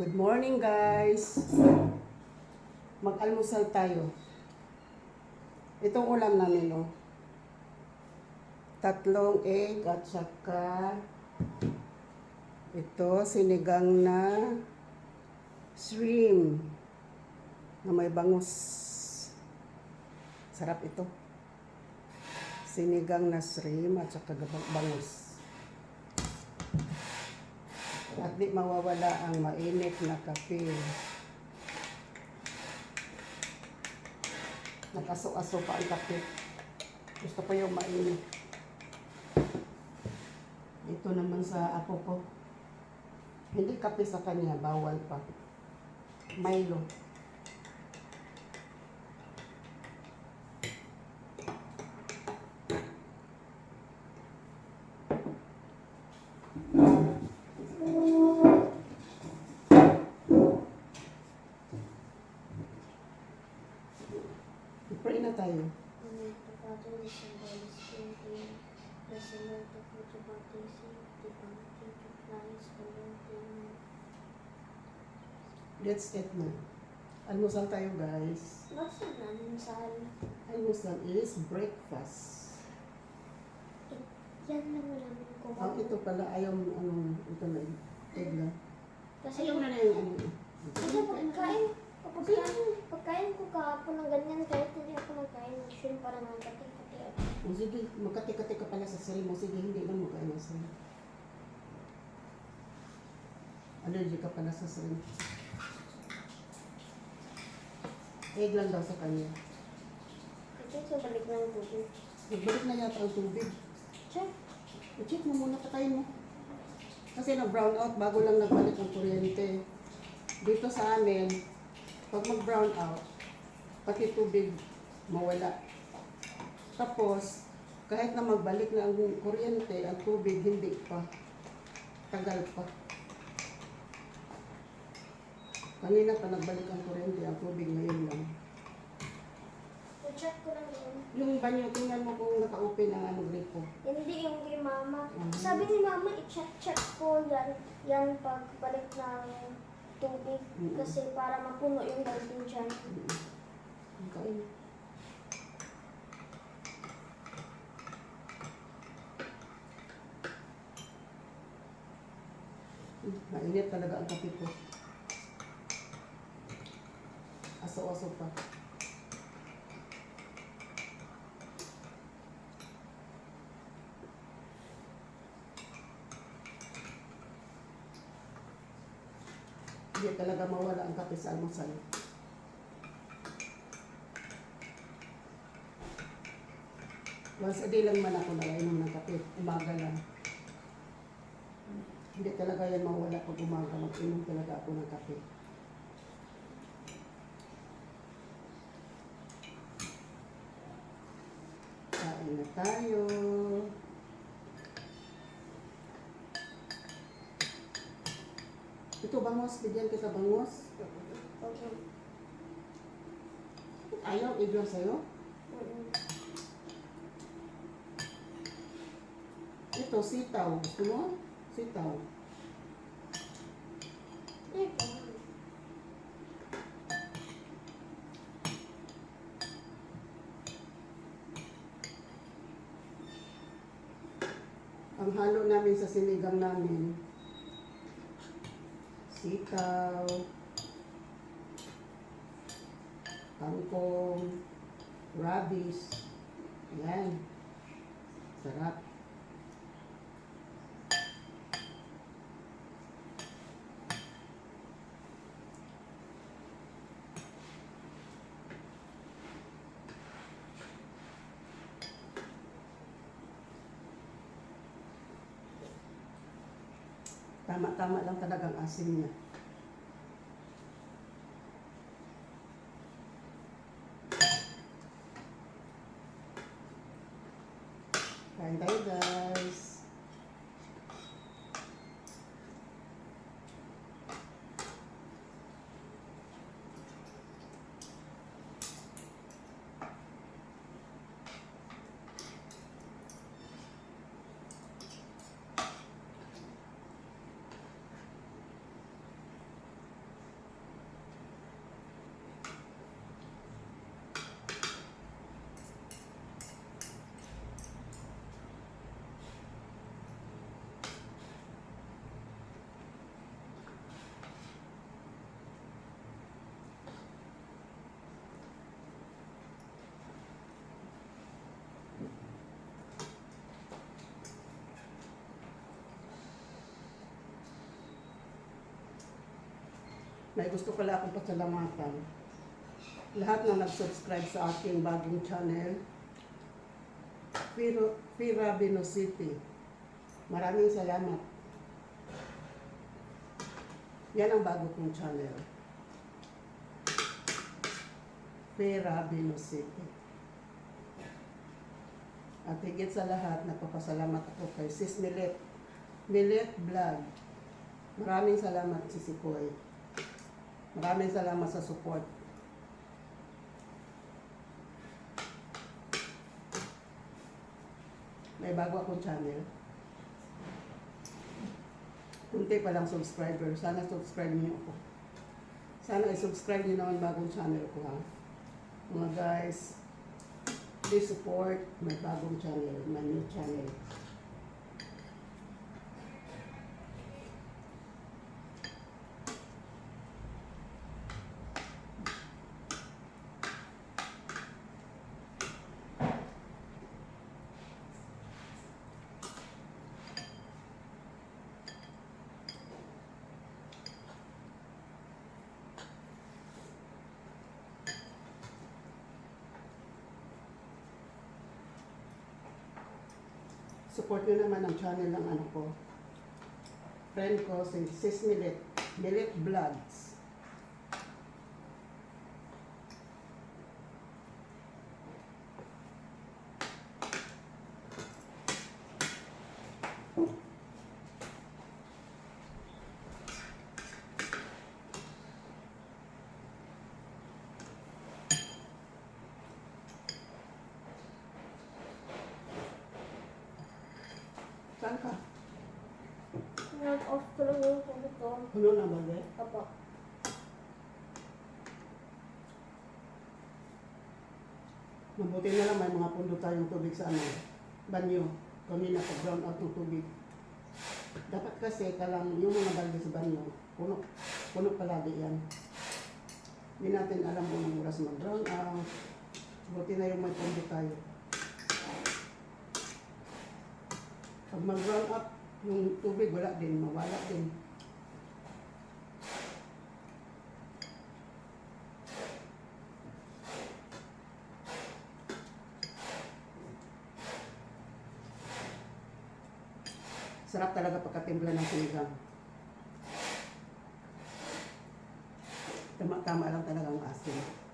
Good morning guys. Mag-almusal tayo. Itong ulam namin oh. Tatlong egg at saka ito sinigang na shrimp na may bangus. Sarap ito. Sinigang na shrimp at saka bangus. At di mawawala ang mainit na kape. Nakaso-aso pa ang kape. Gusto ko yung mainit. Ito naman sa apo ko. Hindi kape sa kanya, bawal pa. Milo. The Lord. Amen. Let's eat na. Almusal tayo guys. What's the namin sal? Almusal is breakfast. Yan lang namin ko. Ang ito pala ayaw ano ito na egg lang. Kasi Ayaw yung na na yung ano. Kasi kain, pagkain ko kahapon ng ganyan, kahit hindi ako nagkain ng shrimp para naman kati-kati. O sige, magkati-kati ka pala sa sarili mo. Sige, hindi lang magkain ng sarili. Allergy ka pala sa sarili. Egg lang daw sa kanya. Kasi sa balik ng tubig. Nagbalik na yata ang tubig. Check. I-check mo muna patayin mo. Kasi na-brown out bago lang nagbalik ang kuryente. Dito sa amin, pag mag-brown out, pati tubig mawala. Tapos, kahit na magbalik na ang kuryente, ang tubig hindi pa. Tagal pa. Kanina pa nagbalik ang kuryente, ang tubig ngayon lang. check ko lang yun. Yung banyo, tingnan mo kung naka-open ang ano gripo. Hindi yung kay mama. Mhm. Sabi ni mama, i-check-check ko yan, yan pagbalik ng tubig. Kasi para mapuno yung garden dyan. Ang kain. Hmm, Mainit talaga ang kape ko. Aso-aso pa. Hindi talaga mawala ang kape sa almusal. Once a day lang man ako nakainom ng kape. Umaga lang. Hindi talaga yan mawala pag umaga. Mag-inom talaga ako ng kape. Kain na tayo. Ito bangos, bigyan kita bangos. Okay. Ayaw, iglang sa'yo. Mm-mm. Ito, sitaw. Gusto mo? Sitaw. Ito. Ang halo namin sa sinigang namin, sitaw, kangkong, radish, yan. Sarap. Tama-tama lang talagang asim niya. May gusto pala akong pasalamatan. Lahat na nag-subscribe sa aking bagong channel, Piro, Pira City. Maraming salamat. Yan ang bago kong channel. Pera City. At higit sa lahat, nagpapasalamat ako kay Sis Milet. Milet Vlog. Maraming salamat, Sisi Koy. Maraming salamat sa support. May bago akong channel. Kunti pa lang subscriber. Sana subscribe niyo ako. Sana i-subscribe niyo naman bagong channel ko ha. Mga guys, please support my bagong channel, my new channel. Support nyo naman ang channel ng ano ko. Friend ko, si Sis Milet. Milet Vlogs. Saan ka? Nag-off ko lang yung kumot ko. Puno na ba, be? Apo. Mabuti na lang may mga pundo tayong tubig sa ano, banyo. Kanina pag brown out ng tubig. Dapat kasi kalang yung mga balde sa banyo, puno, puno palagi yan. Hindi natin alam kung anong oras mag-brown out. Buti na yung may pundo tayo. Pag mag-brown out, yung tubig wala din, mawala din. Sarap talaga pagkatimpla ng sinigang. Tama-tama lang talaga ang asin.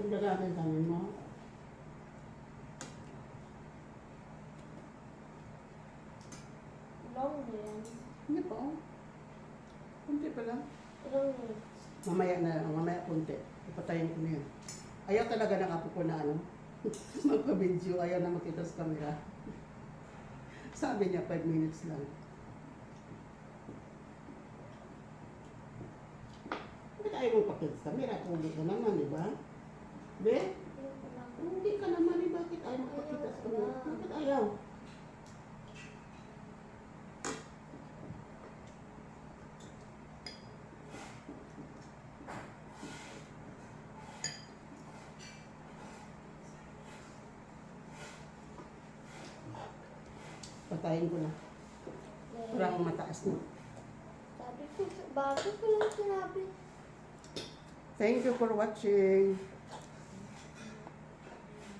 Tingnan natin tanin mo. Long na yan. Hindi pa oh. Kunti pa lang. Minutes. Mamaya na lang, mamaya kunti. Ipatayin ko na yan. Ayaw talaga ng apo ko na ano, magpa-video, ayaw na makita sa camera. Sabi niya, 5 minutes lang. Bakit ayaw mong pakita sa camera? Kung hindi ka naman, di ba? Be? Hindi ka naman, eh, bakit ayaw mong pakita sa camera? Bakit ayaw? Patayin ko na. Parang mataas na. Sabi ko, bago ko lang sinabi. Thank you for watching.